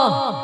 哦。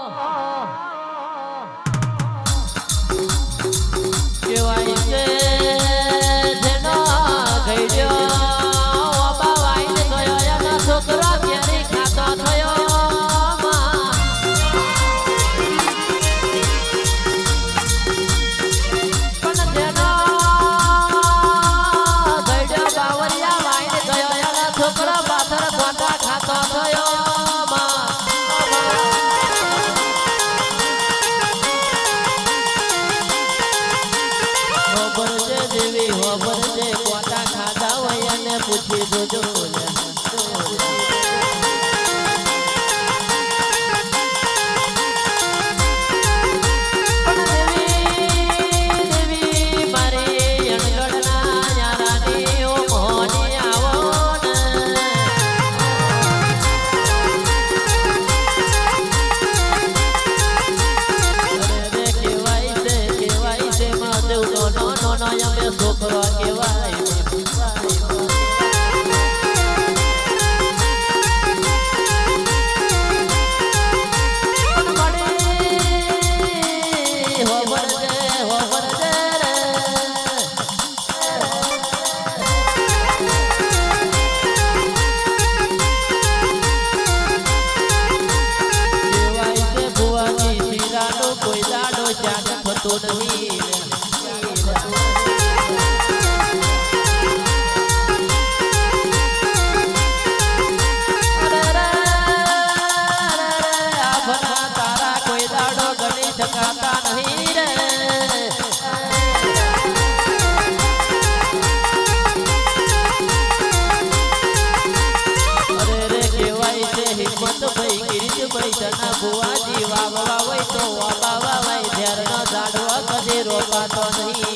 હિંમત ભાઈ ગિરિજ ભાઈ તના ભુવાજી વાવ વાવ તો વાવ વાવ વાતો નહીં.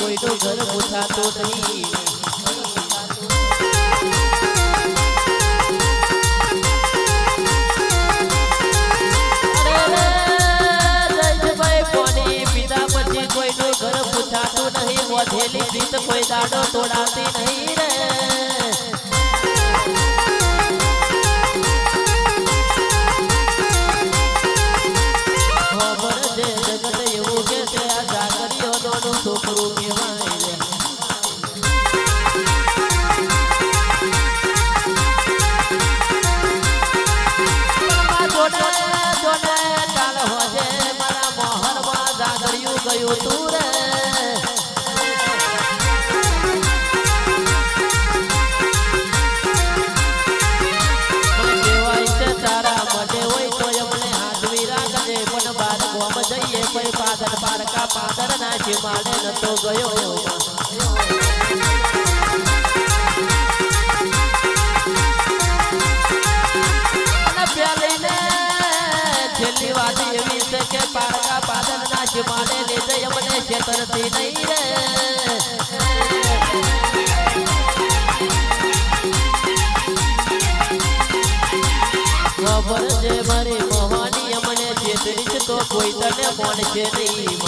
કોઈ તો ઘર પોછાતો નહીં. કોઈ તો ઘર પૂછાતું નહીં. વધેલી રીત કોઈ દાડો તોડાતી ગયું તું રે. પાદર પારકા પાદર ના શિમાલે નતો ગયો. ઉતરતી નહીં રે. ખબર છે મારી મોહની, અમને જેટલી તો કોઈ તને મોન છે નહીં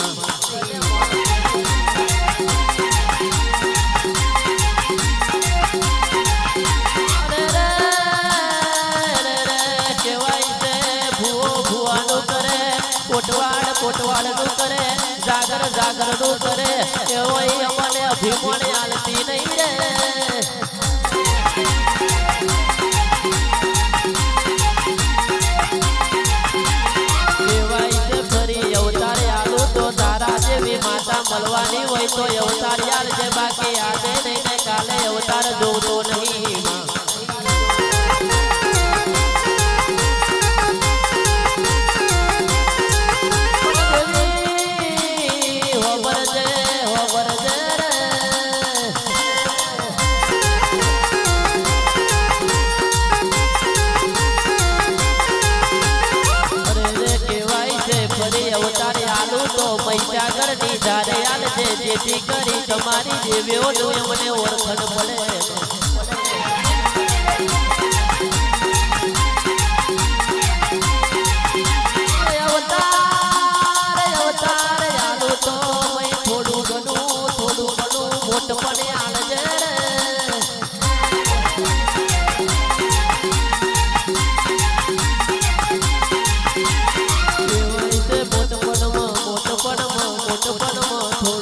ધરા કરડું કરે એવો અમને અભિમાને મળવાની હોય તો અવતાર યાર છે બાકી આજે નહીં કાલે અવતાર જોતો નહીં. જેથી કરી તમારી દેવ્યો જોઈ મને ઓળખણ પડે થોડું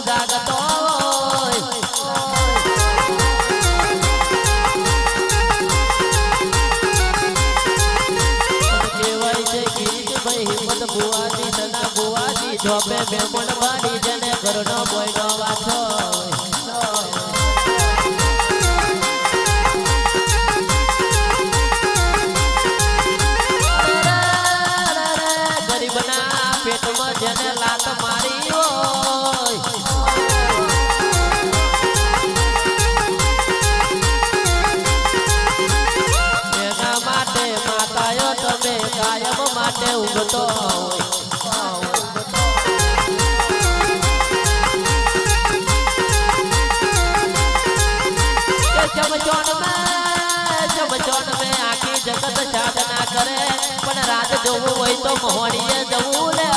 ત્યારે ઉગતો જગત સાધના કરે પણ રાત જોવું હોય તો મોહણીએ જવું ને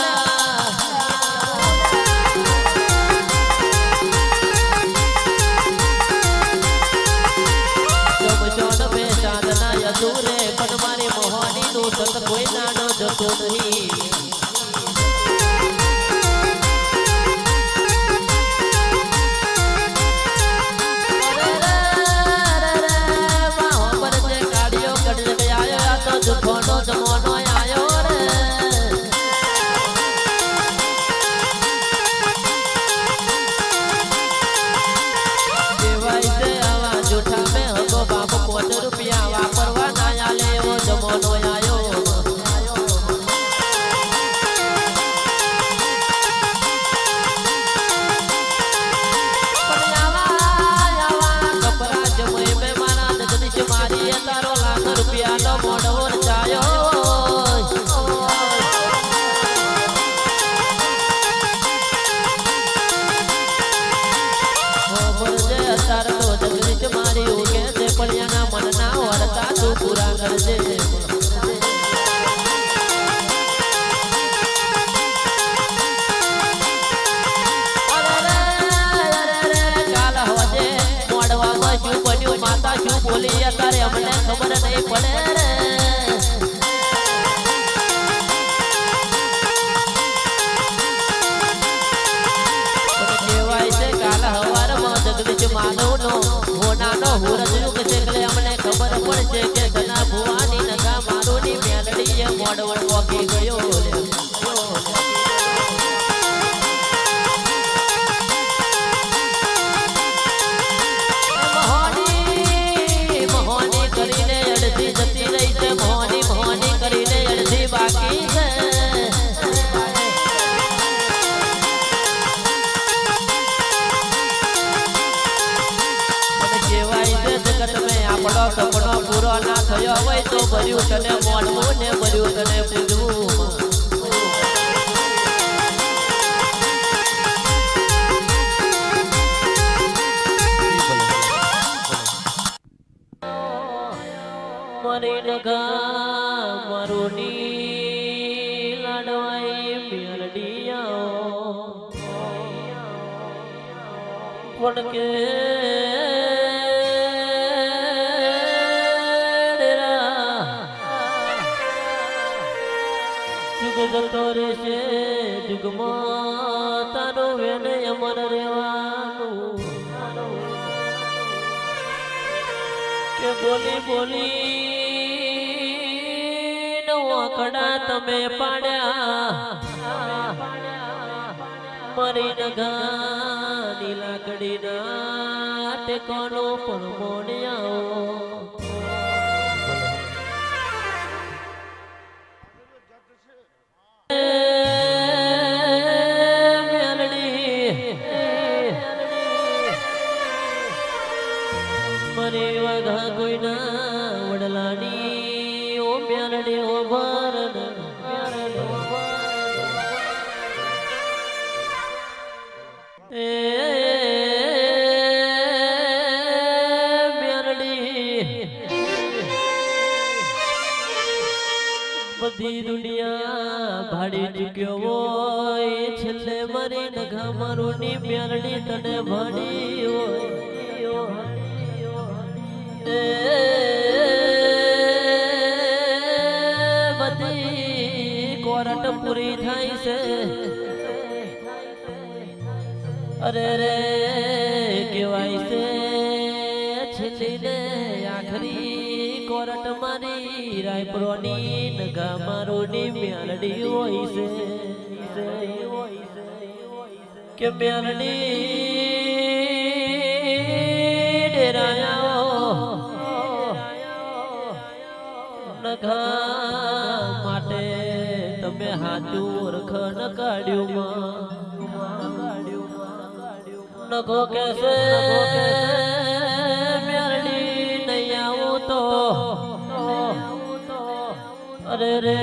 સાધના અધૂરે પણ મારી મોહની નું સત કોઈ ના 踊り ખબર નહીં પડે રે થયો હોય તો ભર્યું તને મોડવું ને ભર્યું તને પૂજવું મરી લગા મરુની લડવાઈ મેરડિયા પણ કે જતો રહેશે. જુગમાં તારો વેને અમર રહેવાનું. કે બોલી બોલી નવા તમે પાડ્યા. મરી નગાની લાકડીના ટેકાનો પણ મોણ્યાઓ મને વાઘા કોઈના વડલાની, ઓ મ્યાલડી ઓ ભારત. બધી દુનિયા ભાડી ચૂક્યો હોય, છેલ્લે મારી નખા મારું ની બ્યારડી તને ભાડી હોય. બધી કોરટ પૂરી અરે રે, કેવાય છે છેલ્લી ને આખરી કોરટ મારી રાયપુરોની નગા મારોની મ્યાલડી હોય છે. કે મ્યાલડી ડેરાયા નઘા માટે તમે હાચું ઓળખણ કાઢ્યું નખો કેસે મેરડી નહીં આવું તો અરે રે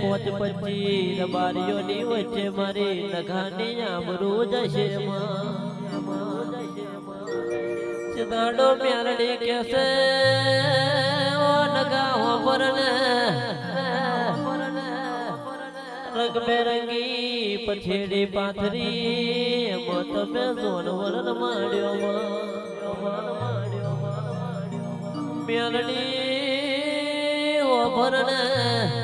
પોચ પચી રબારીઓની વચ્ચે મારી નખાની આમરું જશે ચિદાડો મેરડી કેસે ઓ નગા પછેડી પાથરી એમાં તમે સોન માંડ્યો મેલડી ઓ ભરણે